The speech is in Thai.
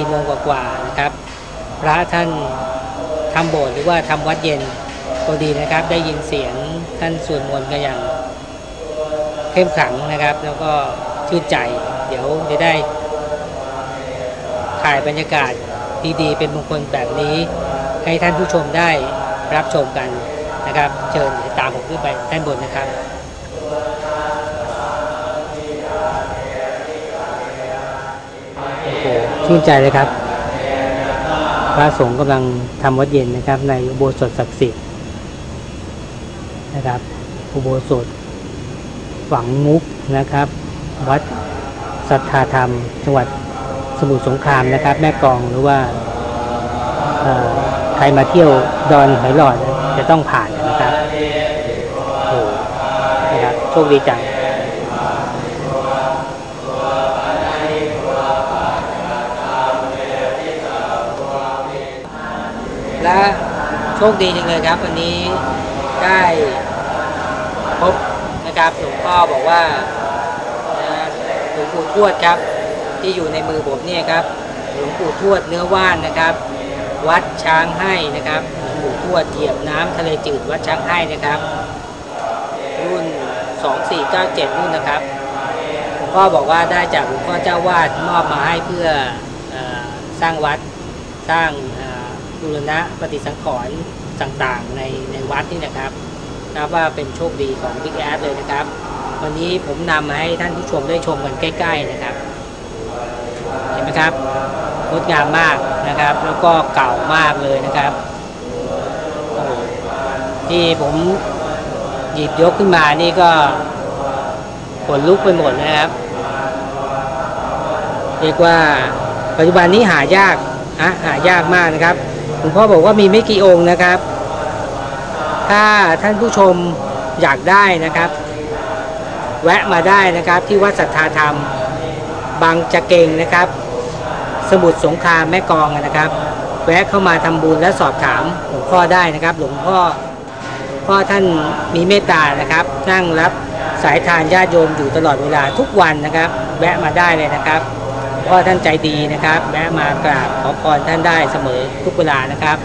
ี่โมงกว่าๆนะครับ พระท่านทำโบสถ์หรือว่าทำวัดเย็นก็ดีนะครับ ได้ยินเสียงท่านสวดมนต์กันอย่างเข้มขลังนะครับ แล้วก็ชื่นใจ เดี๋ยวจะได้ถ่ายบรรยากาศดีๆ เป็นมงคลแบบนี้ ให้ท่านผู้ชมได้รับชมกันนะครับ เชิญตามผมขึ้นไปด้านบนนะครับ ชื่นใจเลยครับ พระสงฆ์กำลังทำวัดเย็นนะครับ ในอุโบสถศักดิ์สิทธิ์นะครับ อุโบสถฝังมุกนะครับ วัดสัทธาธรรม จังหวัดสมุทรสงครามนะครับ แม่กองหรือว่าใครมาเที่ยวดอนหอยหลอดจะต้องผ่านนะครับโอ้โหนะครับโชคดีจัง และโชคดีจังเลยครับ วันนี้ได้พบนะครับหลวงพ่อบอกว่าหลวงปู่ทวดครับ ที่อยู่ในมือผมเนี่ยครับหลวงปู่ทวดเนื้อว่านนะครับ วัดช้างให้นะครับหลวงปู่ทวดเหยียบน้ำทะเลจืดวัดช้างให้นะครับ รุ่น 2497 รุ่นนะครับหลวงพ่อบอกว่าได้จากหลวงพ่อเจ้าวาดมอบมาให้เพื่ออสร้างวัดสร้างเบูรณะปฏิสังขรณ์ต่างๆในในวัดนี่นะครับนับว่าเป็นโชคดีของบิ๊กแอดเลยนะครับ วันนี้ผมนำมาให้ท่านผู้ชมได้ชมกันใกล้ ๆนะครับ เห็นไหมครับงดงามมากนะครับ แล้วก็เก่ามากเลยนะครับที่ผมหยิบยกขึ้นมานี่ก็ขนลุกไปหมดนะครับ เรียกว่าปัจจุบันนี้หายากอะหายากมากนะครับ หลวงพ่อบอกว่ามีไม่กี่องค์นะครับ ถ้าท่านผู้ชมอยากได้นะครับ แวะมาได้นะครับที่วัดสัทธาธรรม บางจะเก่งนะครับ สมุทรสงครามแม่กองนะครับ แวะเข้ามาทำบุญและสอบถามหลวงพ่อได้นะครับ หลวงพ่อพ่อท่านมีเมตตานะครับ นั่งรับสายทานญาติโยมอยู่ตลอดเวลาทุกวันนะครับ แวะมาได้เลยนะครับ พ่อท่านใจดีนะครับแวะมากราบขอพรท่านได้เสมอทุกเวลานะครับ